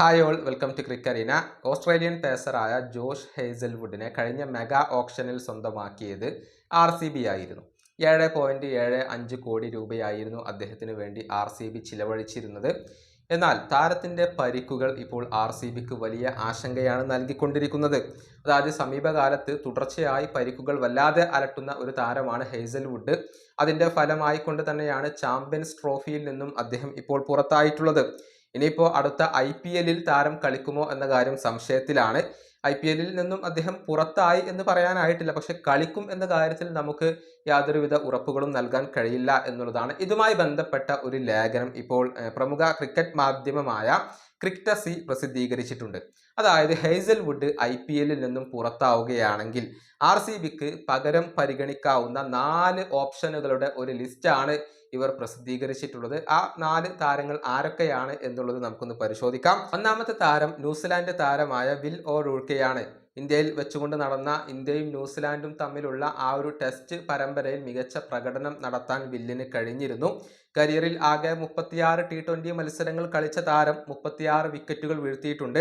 Hi all welcome to Crickerina Australian പേസറായ Josh ഹേസൽവുഡിനെ കഴിഞ്ഞ mega ഓപ്ഷനിൽ സ്വന്തമാക്കിയത് ആർ സി ബി ആയിരുന്നു. ഏഴ് പോയിന്റ് ഏഴ് അഞ്ച് കോടി രൂപയായിരുന്നു അദ്ദേഹത്തിന് വേണ്ടി ആർ സി ബി ചിലവഴിച്ചിരുന്നത്. എന്നാൽ താരത്തിന്റെ പരിക്കുകൾ ഇപ്പോൾ ആർ സി ബിക്ക് വലിയ ആശങ്കയാണ് നൽകിക്കൊണ്ടിരിക്കുന്നത്. അതായത് സമീപകാലത്ത് തുടർച്ചയായി പരിക്കുകൾ വല്ലാതെ അലട്ടുന്ന ഒരു താരമാണ് ഹേസൽവുഡ്. അതിന്റെ ഫലമായിക്കൊണ്ട് തന്നെയാണ് ചാമ്പ്യൻസ് ട്രോഫിയിൽ നിന്നും അദ്ദേഹം ഇപ്പോൾ പുറത്തായിട്ടുള്ളത്. ഇനിയിപ്പോൾ അടുത്ത ഐ പി എല്ലിൽ താരം കളിക്കുമോ എന്ന കാര്യം സംശയത്തിലാണ്. ഐ പി എല്ലിൽ നിന്നും അദ്ദേഹം പുറത്തായി എന്ന് പറയാനായിട്ടില്ല. പക്ഷെ കളിക്കും എന്ന കാര്യത്തിൽ നമുക്ക് യാതൊരുവിധ ഉറപ്പുകളും നൽകാൻ കഴിയില്ല എന്നുള്ളതാണ്. ഇതുമായി ബന്ധപ്പെട്ട ഒരു ലേഖനം ഇപ്പോൾ പ്രമുഖ ക്രിക്കറ്റ് മാധ്യമമായ ക്രിക്ടസി പ്രസിദ്ധീകരിച്ചിട്ടുണ്ട്. അതായത് ഹേസൽവുഡ് ഐ പി എല്ലിൽ നിന്നും പുറത്താവുകയാണെങ്കിൽ ആർ സി ബിക്ക് പകരം പരിഗണിക്കാവുന്ന നാല് ഓപ്ഷനുകളുടെ ഒരു ലിസ്റ്റാണ് ഇവർ പ്രസിദ്ധീകരിച്ചിട്ടുള്ളത്. ആ നാല് താരങ്ങൾ ആരൊക്കെയാണ് എന്നുള്ളത് നമുക്കൊന്ന് പരിശോധിക്കാം. ഒന്നാമത്തെ താരം ന്യൂസിലാൻഡ് താരമായ വിൽ ഓ റൂൾക്കെയാണ് ഇന്ത്യയിൽ വെച്ചുകൊണ്ട് നടന്ന ഇന്ത്യയും ന്യൂസിലാൻഡും തമ്മിലുള്ള ആ ഒരു ടെസ്റ്റ് പരമ്പരയിൽ മികച്ച പ്രകടനം നടത്താൻ വില്ലിന് കഴിഞ്ഞിരുന്നു. കരിയറിൽ ആകെ മുപ്പത്തിയാറ് ടി ട്വന്റി മത്സരങ്ങൾ കളിച്ച താരം മുപ്പത്തിയാറ് വിക്കറ്റുകൾ വീഴ്ത്തിയിട്ടുണ്ട്.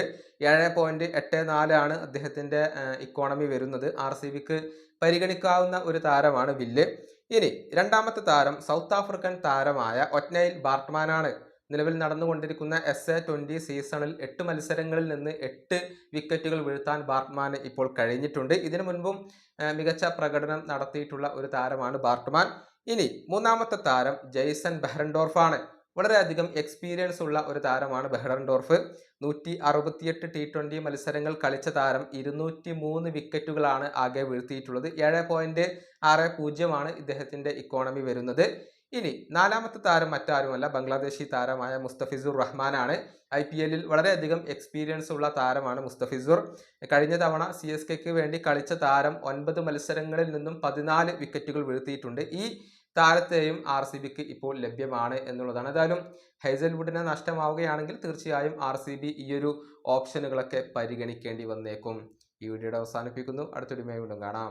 ഏഴ് പോയിന്റ് എട്ട് നാലാണ് അദ്ദേഹത്തിന്റെ ഇക്കോണമി വരുന്നത്. ആർ സി ബിക്ക് പരിഗണിക്കാവുന്ന ഒരു താരമാണ് വില്ല്. ഇനി രണ്ടാമത്തെ താരം സൗത്ത് ആഫ്രിക്കൻ താരമായ ഒറ്റ്നൈൽ ബാർട്ട്മാനാണ് നിലവിൽ നടന്നുകൊണ്ടിരിക്കുന്ന എസ് എ ട്വന്റി സീസണിൽ എട്ട് മത്സരങ്ങളിൽ നിന്ന് എട്ട് വിക്കറ്റുകൾ വീഴ്ത്താൻ ബാർട്ട്മാന് ഇപ്പോൾ കഴിഞ്ഞിട്ടുണ്ട്. ഇതിനു മുൻപും മികച്ച പ്രകടനം നടത്തിയിട്ടുള്ള ഒരു താരമാണ് ബാർട്ട്മാൻ. ഇനി മൂന്നാമത്തെ താരം ജെയ്സൺ ബെഹ്റൻഡോർഫാണ്. വളരെയധികം എക്സ്പീരിയൻസ് ഉള്ള ഒരു താരമാണ് ബെഹ്റൻഡോർഫ്. നൂറ്റി അറുപത്തിയെട്ട് ടി ട്വന്റി മത്സരങ്ങൾ കളിച്ച താരം ഇരുന്നൂറ്റി മൂന്ന് വിക്കറ്റുകളാണ് ആകെ വീഴ്ത്തിയിട്ടുള്ളത്. ഏഴ് പോയിന്റ് ആറ് പൂജ്യമാണ് ഇദ്ദേഹത്തിന്റെ ഇക്കോണമി വരുന്നത്. ഇനി നാലാമത്തെ താരം മറ്റാരുമല്ല ബംഗ്ലാദേശി താരമായ മുസ്തഫിസുർ റഹ്മാനാണ്. ഐ പി എല്ലിൽ വളരെയധികം എക്സ്പീരിയൻസ് ഉള്ള താരമാണ് മുസ്തഫിസുർ. കഴിഞ്ഞ തവണ സി എസ് കെക്ക് വേണ്ടി കളിച്ച താരം ഒൻപത് മത്സരങ്ങളിൽ നിന്നും പതിനാല് വിക്കറ്റുകൾ വീഴ്ത്തിയിട്ടുണ്ട്. ഈ താരത്തെയും ആർ സി ബിക്ക് ഇപ്പോൾ ലഭ്യമാണ് എന്നുള്ളതാണ്. ഏതായാലും ഹൈസൽവുഡിനെ നഷ്ടമാവുകയാണെങ്കിൽ തീർച്ചയായും ആർ സി ബി ഈയൊരു ഓപ്ഷനുകളൊക്കെ പരിഗണിക്കേണ്ടി വന്നേക്കും. ഈ വീഡിയോയുടെ അവസാനിപ്പിക്കുന്നു. അടുത്തൊരുമയും വീണ്ടും കാണാം.